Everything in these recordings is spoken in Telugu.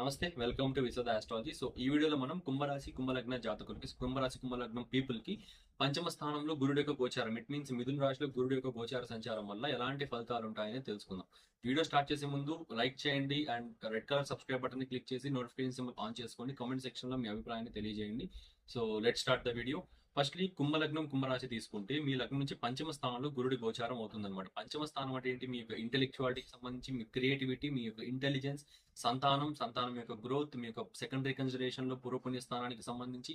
నమస్తే welcome to Vishwada astrology so ఈ వీడియోలో మనం కుంభరాశి కుంభలగ్న జాతకులకి కుంభరాశి కుంభలగ్నం పీపుల్కి పంచమ స్థానంలో గురుడు యొక్క గోచారం. ఇట్ మీన్స్ మిథున రాశిలో గురుడు యొక్క గోచార సంచారం వల్ల ఎలాంటి ఫలితాలు ఉంటాయని తెలుసుకుందాం. వీడియో స్టార్ట్ చేసే ముందు లైక్ చేయండి and red colour subscribe button click చేసి నోటిఫికేషన్ సింబల్ ఆన్ చేసుకోండి కామెంట్ సెక్షన్లో మీ అభిప్రాయాన్ని తెలియజేయండి. So let start the video firstly కుంభలగ్నం కుంభరాశి తీసుకుంటే మీ లగ్నం నుంచి పంచమ స్థానంలో గురుడి గోచారం అవుతుందన్నమాట. పంచమ స్థానం అంటే ఏంటి? మీ యొక్క ఇంటెలెక్చువాలిటీకి సంబంధించి మీ క్రియేటివిటీ మీ యొక్క ఇంటెలిజెన్స్ సంతానం సంతానం యొక్క గ్రోత్ మీ యొక్క సెకండరీ కన్సిడరేషన్లో పూర్వపుణ్య స్థానానికి సంబంధించి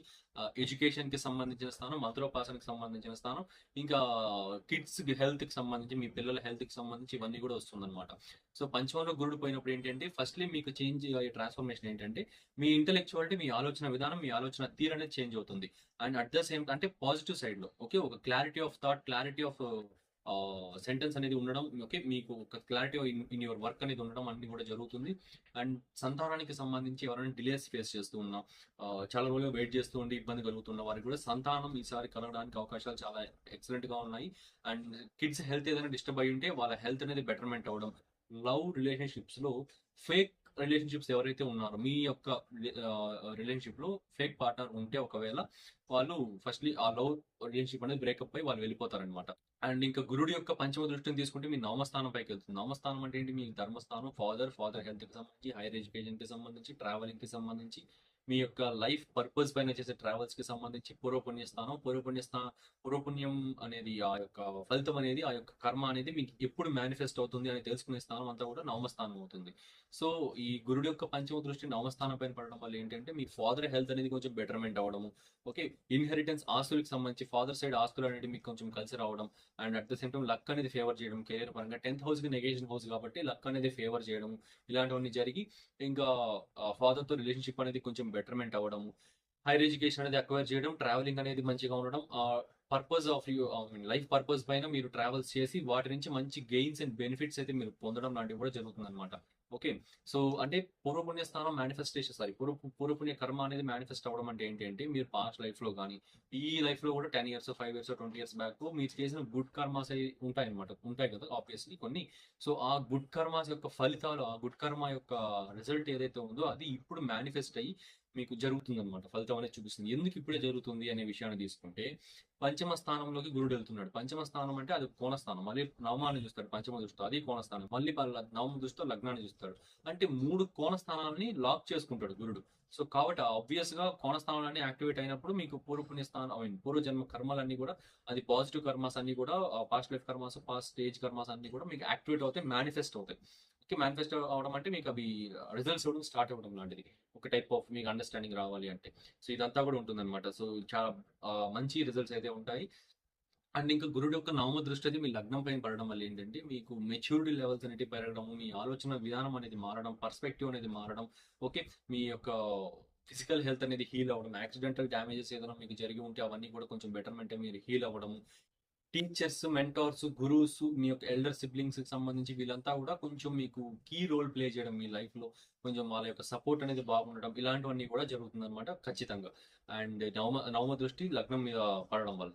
ఎడ్యుకేషన్కి సంబంధించిన స్థానం మంత్రోపాసనకి సంబంధించిన స్థానం ఇంకా కిడ్స్ హెల్త్కి సంబంధించి మీ పిల్లల హెల్త్కి సంబంధించి ఇవన్నీ కూడా వస్తుందన్నమాట. సో పంచమంలో గురుడు పోయినప్పుడు ఏంటంటే ఫస్ట్లీ మీకు చేంజ్ అయ్యే ట్రాన్స్ఫర్మేషన్ ఏంటంటే మీ ఇంటెలెక్చువాలిటీ మీ ఆలోచన విధానం మీ ఆలోచన తీరు అనేది చేంజ్ అవుతుంది. అండ్ అట్ ద సేమ్ అంటే పాజిటివ్ సైడ్లో ఓకే ఒక clarity of thought clarity of sentence అనేది ఉండడం ఓకే మీకు ఒక క్లారిటీ ఇన్ యువర్ వర్క్ అనేది ఉండడం అన్ని కూడా జరుగుతుంది. అండ్ సంతానానికి సంబంధించి ఎవరైనా డిలేస్ ఫేస్ చేస్తూ ఉన్నా చాలా రోజులు వెయిట్ చేస్తూ ఉండి ఇబ్బంది కలుగుతున్న వారికి కూడా సంతానం ఈసారి కలగడానికి అవకాశాలు చాలా ఎక్సలెంట్గా ఉన్నాయి. అండ్ కిడ్స్ హెల్త్ ఏదైనా డిస్టర్బ్ అయి ఉంటే వాళ్ళ హెల్త్ అనేది బెటర్మెంట్ అవడం లవ్ రిలేషన్షిప్స్లో ఫేక్ రిలేషన్షిప్స్ ఎవరైతే ఉన్నారో మీ యొక్క రిలేషన్షిప్లో ఫేక్ పార్ట్నర్ ఉంటే ఒకవేళ వాళ్ళు ఫస్ట్లీ ఆ లవ్ రిలేషన్షిప్ అనేది బ్రేకప్ అయి వాళ్ళు వెళ్ళిపోతారనమాట అండ్ ఇంకా గురుడి యొక్క పంచమ దృష్టిని తీసుకుంటే మీ నామస్థానం పైకి వెళ్తుంది. నామస్థానం అంటే ఏంటి? మీ ధర్మస్థానం ఫాదర్ ఫాదర్ హెల్త్కి సంబంధించి హైయర్ ఎడ్యుకేషన్కి సంబంధించి ట్రావెలింగ్కి సంబంధించి మీ యొక్క లైఫ్ పర్పస్ పైన చేసే ట్రావెల్స్కి సంబంధించి పూర్వపుణ్యస్థానం స్థానం పూర్వపుణ్యం అనేది ఆ యొక్క ఫలితం అనేది ఆ యొక్క కర్మ అనేది మీకు ఎప్పుడు మేనిఫెస్ట్ అవుతుంది అని తెలుసుకునే స్థానం అంతా కూడా నవమస్థానం అవుతుంది. సో ఈ గురుడు యొక్క పంచమ దృష్టి నవమస్థానం పైన పడడం వల్ల ఏంటంటే మీ ఫాదర్ హెల్త్ అనేది కొంచెం బెటర్మెంట్ అవడము. ఓకే ఇన్హెరిటెన్స్ ఆస్తులకు సంబంధించి ఫాదర్ సైడ్ ఆస్తులు అనేది మీకు కొంచెం కలిసి రావడం. And at the same time luck అనేది ఫేవర్ చేయడం కెరీర్ పరంగా టెన్త్ హౌస్కి నెగేషన్ హౌస్ కాబట్టి లక్ అనేది ఫేవర్ చేయడం. ఇలాంటివన్నీ జరిగి ఇంకా ఫాదర్తో రిలేషన్షిప్ అనేది కొంచెం బెటర్మెంట్ అవ్వడం హైయర్ ఎడ్యుకేషన్ అనేది అక్వైర్ చేయడం ట్రావెలింగ్ అనేది మంచిగా ఉండడం purpose of you life purpose పైన మీరు ట్రావెల్స్ చేసి వాటి నుంచి మంచి గెయిన్స్ అండ్ బెనిఫిట్స్ అయితే మీరు పొందడం లాంటివి కూడా జరుగుతుంది అనమాట ఓకే సో అంటే పూర్వపుణ్య స్థానం మేనిఫెస్టేషన్ సారీ పూర్వ పూర్వపుణ్య కర్మ అనేది మేనిఫెస్ట్ అవ్వడం అంటే ఏంటి అంటే మీరు పాస్ట్ లైఫ్లో కానీ ఈ లైఫ్లో కూడా ten years five years twenty years back మీరు చేసిన గుడ్ కర్మాస్ అయి ఉంటాయి అనమాట ఉంటాయి కదా ఆబ్వియస్లీ కొన్ని. సో ఆ గుడ్ కర్మాస్ యొక్క ఫలితాలు ఆ గుడ్ కర్మ యొక్క రిజల్ట్ ఏదైతే ఉందో అది ఇప్పుడు మేనిఫెస్ట్ అయ్యి మీకు జరుగుతుంది అనమాట ఫలితం అనేది చూపిస్తుంది. ఎందుకు ఇప్పుడే జరుగుతుంది అనే విషయాన్ని తీసుకుంటే పంచమ స్థానంలోకి గురుడు వెళ్తున్నాడు. పంచమ స్థానం అంటే అది కోణస్థానం. మళ్ళీ నవమాన్ని చూస్తాడు పంచమ దృష్టితో అది కోణస్థానం. మళ్ళీ నవమ దృష్టితో లగ్నాన్ని చూస్తాడు. అంటే మూడు కోణస్థానాలని లాక్ చేసుకుంటాడు గురుడు. సో కాబట్టి ఆబ్వియస్గా కోణస్థానాన్ని యాక్టివేట్ అయినప్పుడు మీకు పూర్వపుణ్య స్థానం ఐ మీన్ పూర్వజన్మ కర్మలన్నీ కూడా అది పాజిటివ్ కర్మాస్ అన్ని కూడా past life karmas past stage karmas అన్ని కూడా మీకు యాక్టివేట్ అవుతాయి మేనిఫెస్ట్ అవుతాయి. ఓకే మేనిఫెస్ట్ అవడం అంటే మీకు అవి రిజల్ట్స్ కూడా స్టార్ట్ అవ్వడం లాంటిది. ఒక టైప్ ఆఫ్ మీకు అండర్స్టాండింగ్ రావాలి అంటే. సో ఇదంతా కూడా ఉంటుందన్నమాట. సో చాలా మంచి రిజల్ట్స్ అయితే ఉంటాయి. అండ్ ఇంకా గురుడు యొక్క నవమ దృష్టి అయితే మీ లగ్నం పైన పడడం వల్ల ఏంటంటే మీకు మెచ్యూరిటీ లెవెల్స్ అనేవి పెరగడం మీ ఆలోచన విధానం అనేది మారడం పర్స్పెక్టివ్ అనేది మారడం ఓకే? మీ యొక్క ఫిజికల్ హెల్త్ అనేది హీల్ అవ్వడం యాక్సిడెంటల్ డ్యామేజెస్ ఏదైనా మీకు జరిగి ఉంటే అవన్నీ కూడా కొంచెం బెటర్మెంట్ మీరు హీల్ అవ్వడం టీచర్స్ మెంటోర్స్ గురువుస్ మీ యొక్క ఎల్డర్ సిబ్లింగ్స్కి సంబంధించి వీళ్ళంతా కూడా కొంచెం మీకు కీ రోల్ ప్లే చేయడం మీ లైఫ్లో కొంచెం వాళ్ళ యొక్క సపోర్ట్ అనేది బాగుండడం ఇలాంటివన్నీ కూడా జరుగుతుంది అనమాట ఖచ్చితంగా. అండ్ నవమ నవమ దృష్టి లగ్నం మీద పడడం వల్ల.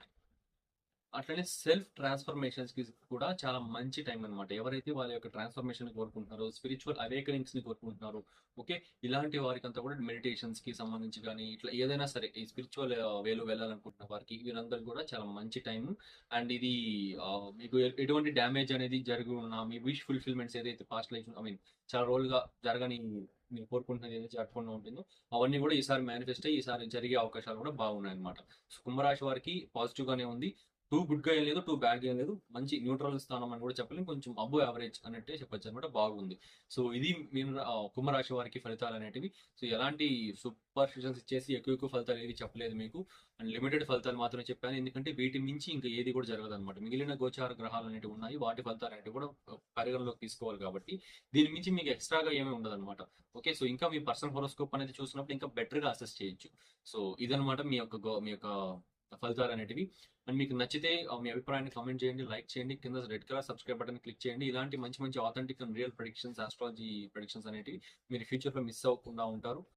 అట్లనే సెల్ఫ్ ట్రాన్స్ఫర్మేషన్స్కి కూడా చాలా మంచి టైం అన్నమాట. ఎవరైతే వాళ్ళ యొక్క ట్రాన్స్ఫర్మేషన్ కోరుకుంటున్నారో స్పిరిచువల్ అవేకనింగ్స్ని కోరుకుంటున్నారో ఓకే ఇలాంటి వారికి అంతా కూడా మెడిటేషన్స్కి సంబంధించి కానీ ఇట్లా ఏదైనా సరే ఈ స్పిరిచువల్ వేలో వెళ్ళాలనుకుంటున్న వారికి వీరందరూ కూడా చాలా మంచి టైం అండ్ ఇది మీకు ఎటువంటి డ్యామేజ్ అనేది జరిగి ఉన్న మీ విష్ ఫుల్ఫిల్మెంట్స్ ఏదైతే పాస్ట్ లైఫ్ ఐ మీన్ చాలా రోజులుగా జరగని మీరు కోరుకుంటున్నది ఏదైతే జరగకుండా ఉంటుందో అవన్నీ కూడా ఈసారి మేనిఫెస్ట్ అయ్యి ఈసారి జరిగే అవకాశాలు కూడా బాగున్నాయి అనమాట సో కుంభరాశి వారికి పాజిటివ్ గానే ఉంది. టూ గుడ్గా ఏం లేదు టూ బ్యాడ్గా ఏం లేదు. మంచి న్యూట్రల్ స్థానం అని కూడా చెప్పలేం. కొంచెం అబ్బో యావరేజ్ అన్నట్టే చెప్పొచ్చు అనమాట. బాగుంది. సో ఇది మీరు కుంభరాశి వారికి ఫలితాలు అనేటివి. సో ఎలాంటి సూపర్ఫిషన్స్ ఇచ్చేసి ఎక్కువ ఎక్కువ ఫలితాలు ఏది చెప్పలేదు మీకు. అండ్ లిమిటెడ్ ఫలితాలు మాత్రమే చెప్పాను. ఎందుకంటే వీటి మించి ఇంకా ఏది కూడా జరగదు అనమాట. మిగిలిన గోచార గ్రహాలు అనేవి ఉన్నాయి. వాటి ఫలితాలు అనేవి కూడా పరిగణలోకి తీసుకోవాలి కాబట్టి దీని మించి మీకు ఎక్స్ట్రాగా ఏమీ ఉండదు అనమాట. ఓకే సో ఇంకా మీ పర్సనల్ హోరోస్కోప్ అనేది చూసినప్పుడు ఇంకా బెటర్గా అసెస్ చేయొచ్చు. సో ఇదనమాట మీ యొక్క గో- మీ యొక్క ఫలితాలు అనేటివి. అండ్ మీకు నచ్చితే ఆ, మీ అభిప్రాయాన్ని కామెంట్ చేయండి లైక్ చేయండి కింద red colour subscribe button click చేయండి. ఇలాంటి మంచి మంచి authentic and real predictions astrology predictions అనేటివి మీరు ఫ్యూచర్లో మిస్ అవ్వకుండా ఉంటారు.